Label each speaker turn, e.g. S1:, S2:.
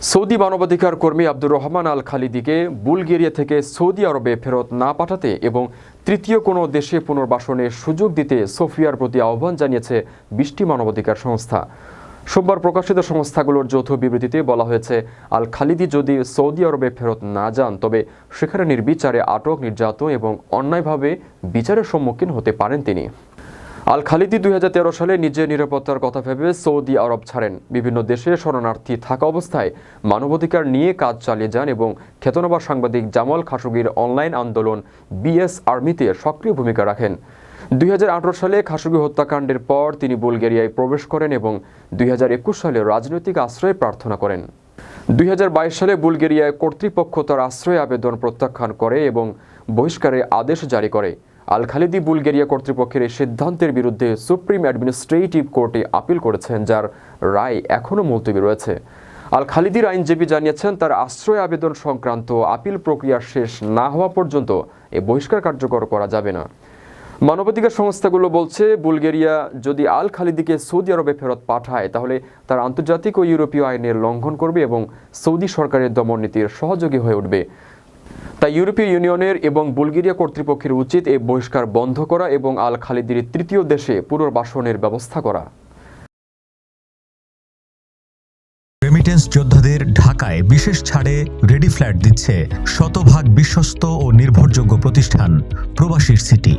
S1: Saudi মানবাধিকার কর্মী Abdur Rahman Al খালিদিকে বুলগেরিয়া থেকে সৌদি আরবে ফেরত না পাঠাতে এবং তৃতীয় কোনো দেশে পুনর্বাসনের সুযোগ দিতে সোফিয়ার প্রতি আহ্বান জানিয়েছে বিশটি মানবাধিকার সংস্থা। সোমবার প্রকাশিত সংস্থাগুলোর যৌথ বিবৃতিতে বলা হয়েছে, আল খালিদি যদি সৌদি আরবে ফেরত না যান, তবে সেখানে নির্বিচারে আটক, নির্যাতন এবং অন্যায়ভাবে বিচারের সম্মুখীন হতে পারেন তিনি। আল খালিদি দুই হাজার তেরো সালে নিজের নিরাপত্তার কথা ভেবে সৌদি আরব ছাড়েন। বিভিন্ন দেশে শরণার্থী থাকা অবস্থায় মানবাধিকার নিয়ে কাজ চালিয়ে যান এবং খ্যাতনামা সাংবাদিক জামাল খাশোগির অনলাইন আন্দোলন বিএস আর্মিতে সক্রিয় ভূমিকা রাখেন। দুই হাজার আঠেরো সালে খাশোগি হত্যাকাণ্ডের পর তিনি বুলগেরিয়ায় প্রবেশ করেন এবং দুই হাজার একুশ সালে রাজনৈতিক আশ্রয় প্রার্থনা করেন। দুই হাজার বাইশ সালে বুলগেরিয়ায় কর্তৃপক্ষ তার আশ্রয় আবেদন প্রত্যাখ্যান করে এবং বহিষ্কারের আদেশ জারি করে। আল খালিদি বুলগেরিয়া কর্তৃপক্ষের এই সিদ্ধান্তের বিরুদ্ধে সুপ্রিম অ্যাডমিনিস্ট্রেটিভ কোর্টে আপিল করেছেন, যার রায় এখনও মুলতবি রয়েছে। আল খালিদির আইনজীবী জানিয়েছেন, তার আশ্রয় আবেদন সংক্রান্ত আপিল প্রক্রিয়া শেষ না হওয়া পর্যন্ত এ বহিষ্কার কার্যকর করা যাবে না। মানবাধিকার সংস্থাগুলো বলছে, বুলগেরিয়া যদি আল খালিদিকে সৌদি আরবে ফেরত পাঠায়, তাহলে তার আন্তর্জাতিক ও ইউরোপীয় আইনের লঙ্ঘন করবে এবং সৌদি সরকারের দমন নীতির সহযোগী হয়ে উঠবে। তাই ইউরোপীয় ইউনিয়নের এবং বুলগেরিয়া কর্তৃপক্ষের উচিত এই বহিষ্কার বন্ধ করা এবং আল খালিদির তৃতীয় দেশে পুনর্বাসনের ব্যবস্থা করা।
S2: রেমিটেন্স যোদ্ধাদের ঢাকায় বিশেষ ছাড়ে রেডি ফ্ল্যাট দিচ্ছে শতভাগ বিশ্বস্ত ও নির্ভরযোগ্য প্রতিষ্ঠান প্রবাসীর সিটি।